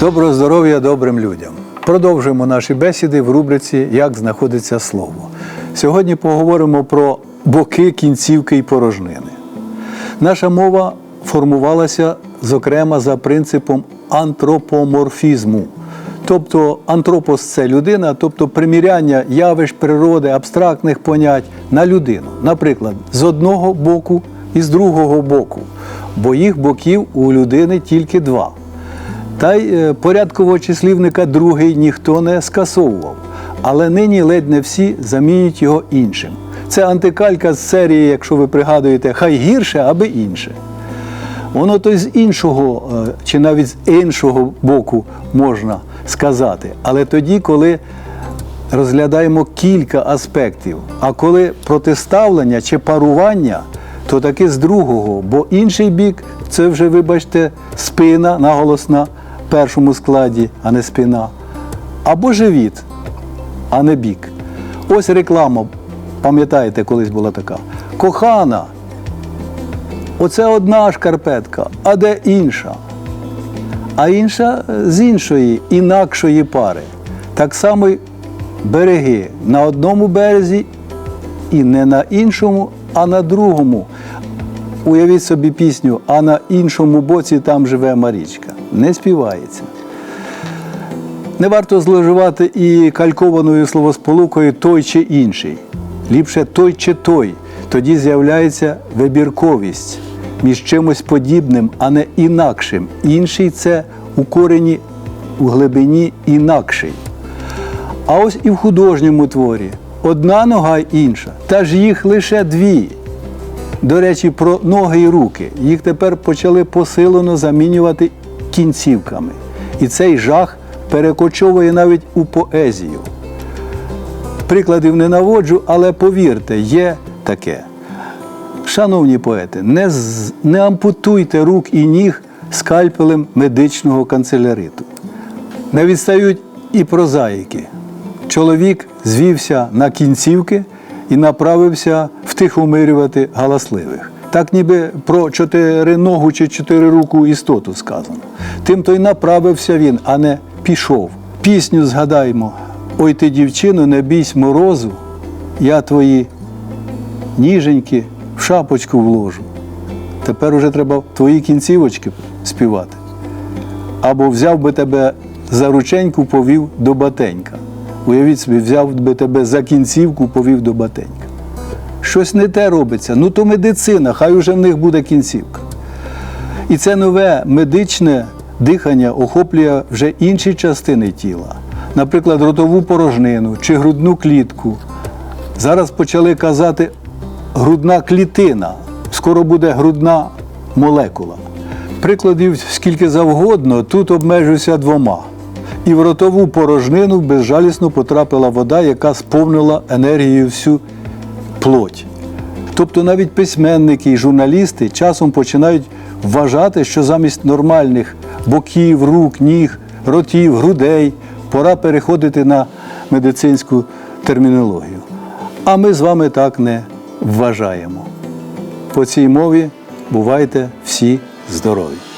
Доброго здоров'я добрим людям. Продовжуємо наші бесіди в рубриці Як знаходиться слово. Сьогодні поговоримо про боки, кінцівки і порожнини. Наша мова формувалася, зокрема, за принципом антропоморфізму. Тобто антропос це людина, тобто приміряння явищ природи, абстрактних понять на людину. Наприклад, з одного боку і з другого боку, бо їх боків у людини тільки два. Та й е, порядкового числівника другий ніхто не скасовував. Але нині ледь не всі замінюють його іншим. Це антикалька з серії, якщо ви пригадуєте, хай гірше, аби інше. Воно то з іншого, е, чи навіть з іншого боку можна сказати. Але тоді, коли розглядаємо кілька аспектів, а коли протиставлення чи парування, то таки з другого, бо інший бік це вже, вибачте, спина наголосна першому складі, а не спина, або живіт, а не бік. Ось реклама, пам'ятаєте, колись була така. Кохана, оце одна шкарпетка, а де інша? А інша е, з іншої, інакшої пари. Так само й береги на одному березі і не на іншому, а на другому. Уявіть собі пісню, а на іншому боці там живе Марічка. Не співається. Не варто зловживати і калькованою словосполукою той чи інший. Ліпше той чи той. Тоді з'являється вибірковість між чимось подібним, а не інакшим. Інший це у корені, у глибині інакший. А ось і в художньому творі одна нога й інша, та ж їх лише дві. До речі, про ноги і руки. Їх тепер почали посилено замінювати кінцівками. І цей жах перекочовує навіть у поезію. Прикладів не наводжу, але повірте, є таке. Шановні поети, не, не ампутуйте рук і ніг скальпелем медичного канцеляриту. Не відстають і прозаїки. Чоловік звівся на кінцівки і направився втихомирювати галасливих. Так ніби про чотириногу чи чотирируку істоту сказано. Тим то й направився він, а не пішов. Пісню згадаймо. Ой ти, дівчино, не бійсь морозу, я твої ніженьки в шапочку вложу. Тепер уже треба твої кінцівочки співати. Або взяв би тебе за рученьку, повів до батенька. Уявіть собі, взяв би тебе за кінцівку, повів до батенька. Щось не те робиться. Ну то медицина, хай уже в них буде кінцівка. І це нове медичне дихання охоплює вже інші частини тіла, наприклад, ротову порожнину чи грудну клітку. Зараз почали казати грудна клітина, скоро буде грудна молекула. Прикладів скільки завгодно, тут обмежуюся двома. І в ротову порожнину безжалісно потрапила вода, яка сповнила енергією всю плоть. Тобто навіть письменники і журналісти часом починають вважати, що замість нормальних боків, рук, ніг, ротів, грудей пора переходити на медицинську термінологію. А ми з вами так не вважаємо. По цій мові бувайте всі здорові!